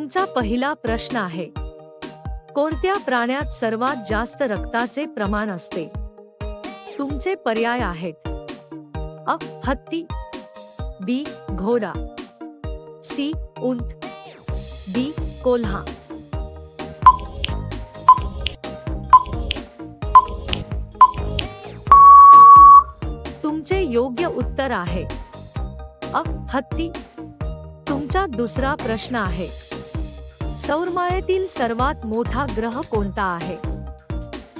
तुमचा पहिला प्रश्न आहे. कोणत्या प्राण्यात सर्वात जास्त रक्ताचे प्रमाण असते? तुमचे पर्याय आहेत. अ हत्ती बी घोडा सी उंट डी कोल्हा. तुमचे योग्य उत्तर आहे. अ हत्ती. तुमचा दुसरा प्रश्न आहे. सौरमाळेतील सर्वात मोठा ग्रह कोणता आहे?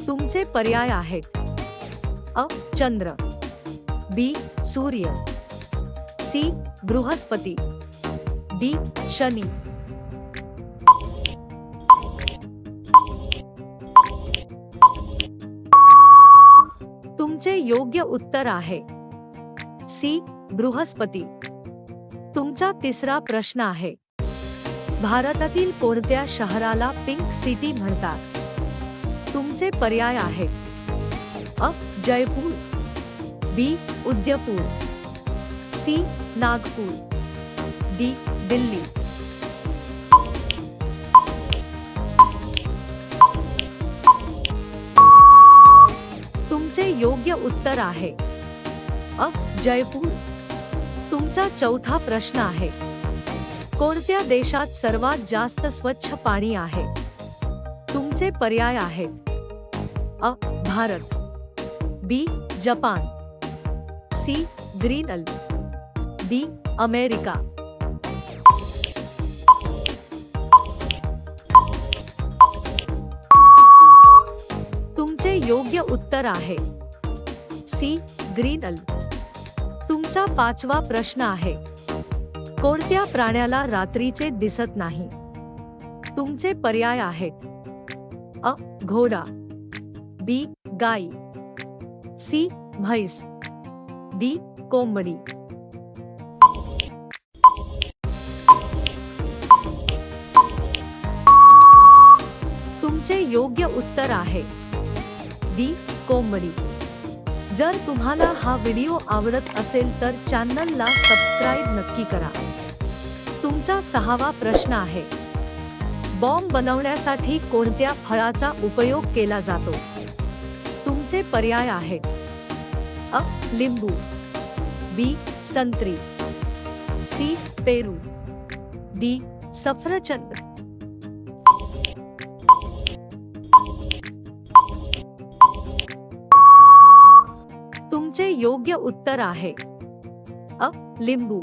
तुमचे पर्याय आहेत. अ. चंद्र. बी. सूर्य. सी. बृहस्पती. डी. शनी. तुमचे योग्य उत्तर आहे. सी. बृहस्पती. तुमचा तिसरा प्रश्न आहे. भारतातील कोणत्या शहराला पिंक सिटी म्हणतात? तुमचे पर्याय आहेत. अ, Jaipur, B, Udaipur, C, Nagpur, D, Delhi. तुमचे योग्य उत्तर आहे. अ, जयपूर. तुमचा चौथा प्रश्न आहे. कोणत्या देशात सर्वात जास्त स्वच्छ पाणी आहे. तुमचे पर्याय आहेत. अ, Bharat. B, Japan. C Greenland D, America. तुमचे योग्य उत्तर आहे. सी ग्रीनलंड तुमचा पाचवा प्रश्न आहे. कोणत्या प्राण्याला रात्रीचे दिसत नाही? तुमचे पर्याय आहेत. अ. घोडा. बी. गाई. सी. म्हैस. डी. कोंबडी. तुमचे योग्य उत्तर आहे. डी. कोंबडी. जर तुम्हाला हा व्हिडिओ आवडत असेल तर चॅनलला सबस्क्राईब नक्की करा. तुमचा सहावा प्रश्न आहे बॉम्ब बनवण्यासाठी कोणत्या फळाचा उपयोग केला जातो? तुमचे पर्याय आहेत अ लिंबू बी संत्री सी पेरू डी सफरचंद. योग्य उत्तर आहे. अ, लिंबू.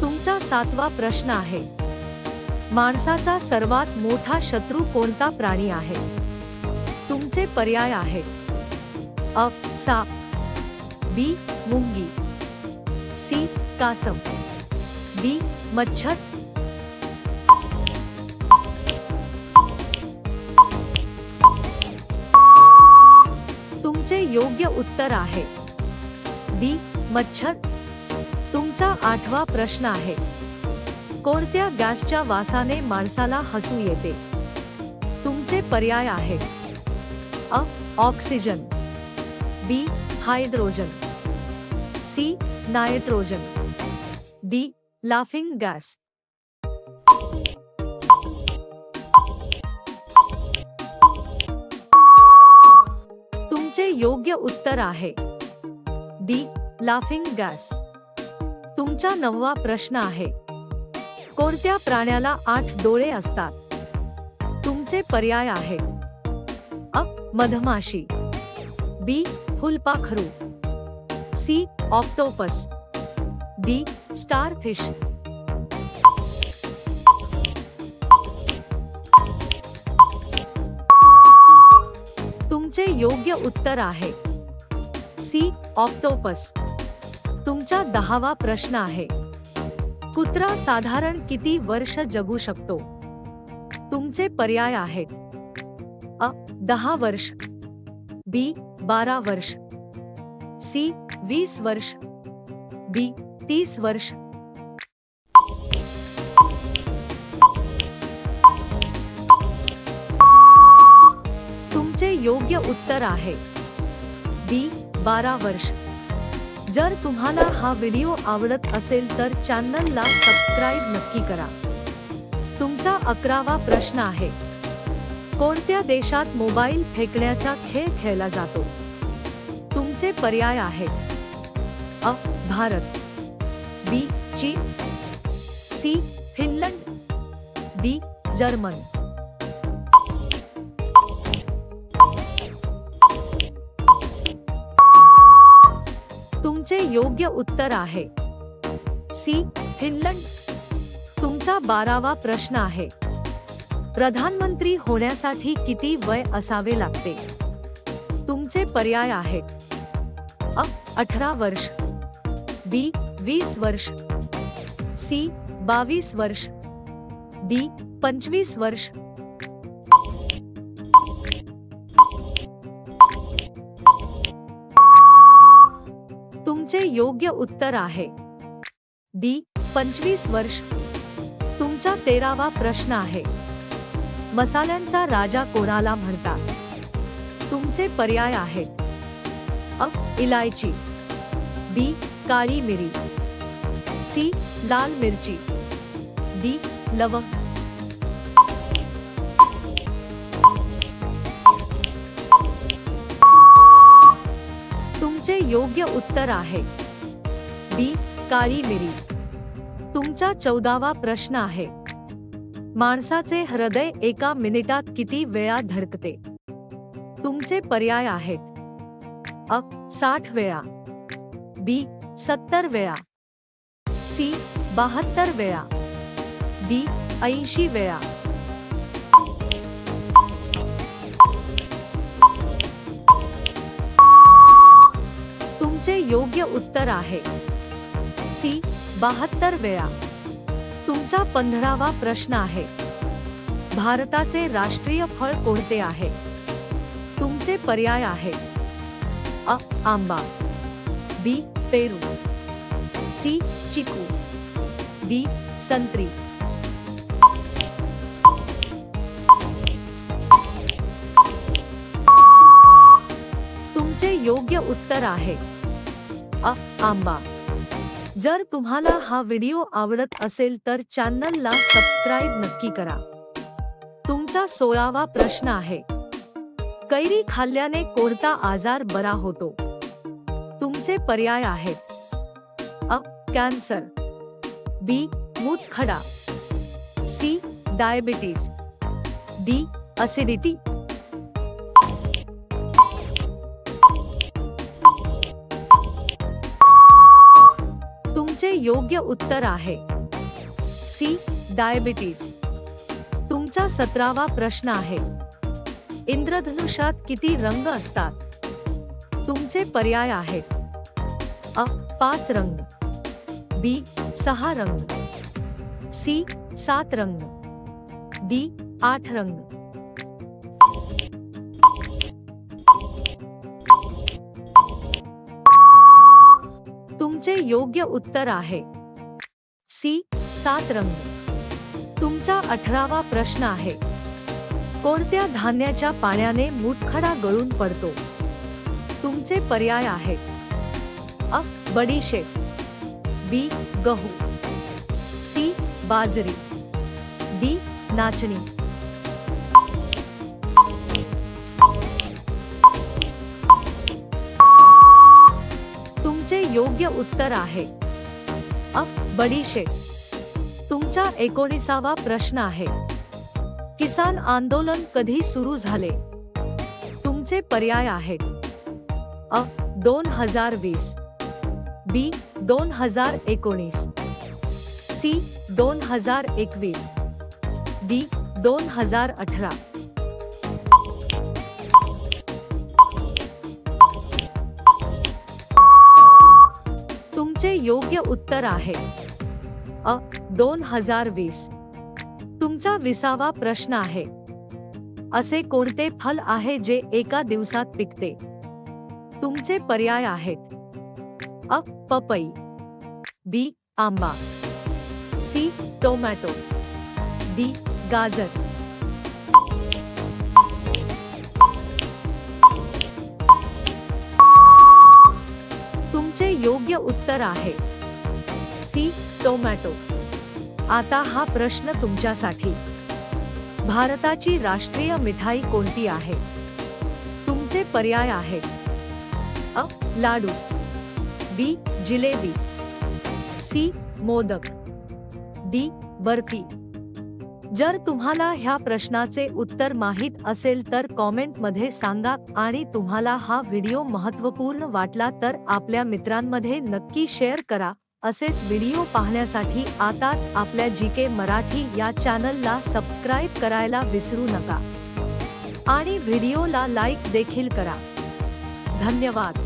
तुमचा सातवा प्रश्न आहे. माणसाचा सर्वात मोठा शत्रू कोणता प्राणी आहे? तुमचे पर्याय आहेत. अ साप बी, मुंगी. सी कासम डी, मच्छर. तुमचे योग्य उत्तर आहे. डी मच्छर? तुमचा आठवा प्रश्न आहे. कोणत्या गॅसच्या वासाने माणसाला हसू येते? तुमचे पर्याय आहेत. अ oxygen. B hydrogen. C nitrogen. D laughing gas. तुमचे योग्य उत्तर आहे. डी लाफिंग गॅस तुमचा नववा प्रश्न आहे. कोणत्या प्राण्याला आठ डोळे असतात? तुमचे पर्याय आहेत. अ मधमाशी. बी फुलपाखरू. C octopus. D starfish. तुमचे योग्य उत्तर आहे. C, octopus. तुमचा दहावा प्रश्न आहे. कुत्रा साधारण किती वर्ष जगू शकतो? तुमचे पर्याय आहेत. अ, दहा वर्ष. बी, बारा वर्ष. सी, वीस वर्ष. डी, तीस वर्ष. तुमचे योग्य उत्तर आहे. बी बारा वर्ष. जर तुम्हाला हा व्हिडिओ आवडत असेल तर चॅनलला सबस्क्राईब नक्की करा. तुमचा अकरावा प्रश्न आहे कोणत्या देशात मोबाईल फेकण्याचा खेळ खेळला जातो? तुमचे पर्याय आहेत. अ Bharat. B China. C Finland. D German. तुमचे योग्य उत्तर आहे. सी. फिनलंड. तुमचा बारावा प्रश्न आहे. प्रधानमंत्री होण्यासाठी किती वय असावे लागते? तुमचे पर्याय आहेत. अ. अठरा वर्ष. बी. वीस वर्ष. सी. बावीस वर्ष. डी. पंचवीस वर्ष. योग्य उत्तर आहे. डी. पंचवीस वर्ष. तुमचा तेरावा प्रश्न आहे. मसाल्यांचा राजा कोणाला म्हणतात? तुमचे पर्याय आहेत. अ. इलायची. बी. काळी मिरी. सी. लाल मिरची. डी. लवंग. योग्य उत्तर आहे. बी. काळी मिरी. तुमचा चौदावा प्रश्न आहे. माणसाचे हृदय एका मिनिटात किती वेळा धडकते? तुमचे पर्याय आहेत. अ. साठ वेळा. बी. सत्तर वेळा. सी. बहात्तर वेळा. डी. ऐंशी वेळा. तुमचे योग्य उत्तर आहे. सी. बहात्तर वेळा. तुमचा पंधरावा प्रश्न आहे. भारताचे राष्ट्रीय फळ कोणते आहे? तुमचे पर्याय आहेत अ. आंबा. बी. पेरू. सी. चिकू. डी. संत्री. तुमचे योग्य उत्तर आहे. अ आंबा. जर तुम्हाला हा व्हिडिओ आवडत असेल तर चॅनलला सबस्क्राईब नक्की करा. तुमचा सोळावा प्रश्न आहे. कैरी खाल्ल्याने कोणता आजार बरा होतो? तुमचे पर्याय आहेत. अ कॅन्सर. बी मूतखडा सी डायबिटीज. D acidity. योग्य उत्तर आहे. सी डायबिटीज़ तुमचा सतरावा प्रश्न आहे. इंद्रधनुष्यात किती रंग असतात? तुमचे पर्याय आहेत. अ, पाच रंग. बी, सहा रंग. सी, सात रंग. डी, आठ रंग. तुमचे योग्य उत्तर आहे. सी. सात रंग तुमचा अठरावा प्रश्न आहे. कोणत्या धान्याच्या पाण्याने मुठखडा गळून पडतो? तुमचे पर्याय आहेत अ. बडीशेप. बी. गहू. सी. बाजरी. डी. नाचणी. योग्य उत्तर आहे. अप बडीशेप तुमचा एकोणीसावा प्रश्न आहे. किसान आंदोलन कधी सुरू झाले? तुमचे पर्याय आहेत. अ दोन हजार वीस बी दोन हजार एकोणीस सी दोन हजार एकवीस डी दोन हजार अठरा. तुमचे योग्य उत्तर आहे. अ दोन हजार वीस. तुमचा विसावा प्रश्न आहे. असे कोणते फल आहे जे एका दिवसात पिकते? तुमचे पर्याय आहेत. अ पपई. बी आंबा. C tomato. डी गाजर. याचे योग्य उत्तर आहे. C tomato. आता हा प्रश्न तुमच्यासाठी. भारताची राष्ट्रीय मिठाई कोणती आहे? तुमचे पर्याय आहेत. अ laddoo. B jalebi. C modak. D barfi. जर तुम्हाला ह्या प्रश्नाचे उत्तर माहीत असेल तर कॉमेंटमध्ये सांगा आणि तुम्हाला हा व्हिडिओ महत्त्वपूर्ण वाटला तर आपल्या मित्रांमध्ये नक्की शेअर करा. असेच व्हिडिओ पाहण्यासाठी आताच आपल्या जी के मराठी या चॅनलला सबस्क्राईब करायला विसरू नका. आणि व्हिडिओला लाईक देखील करा. धन्यवाद.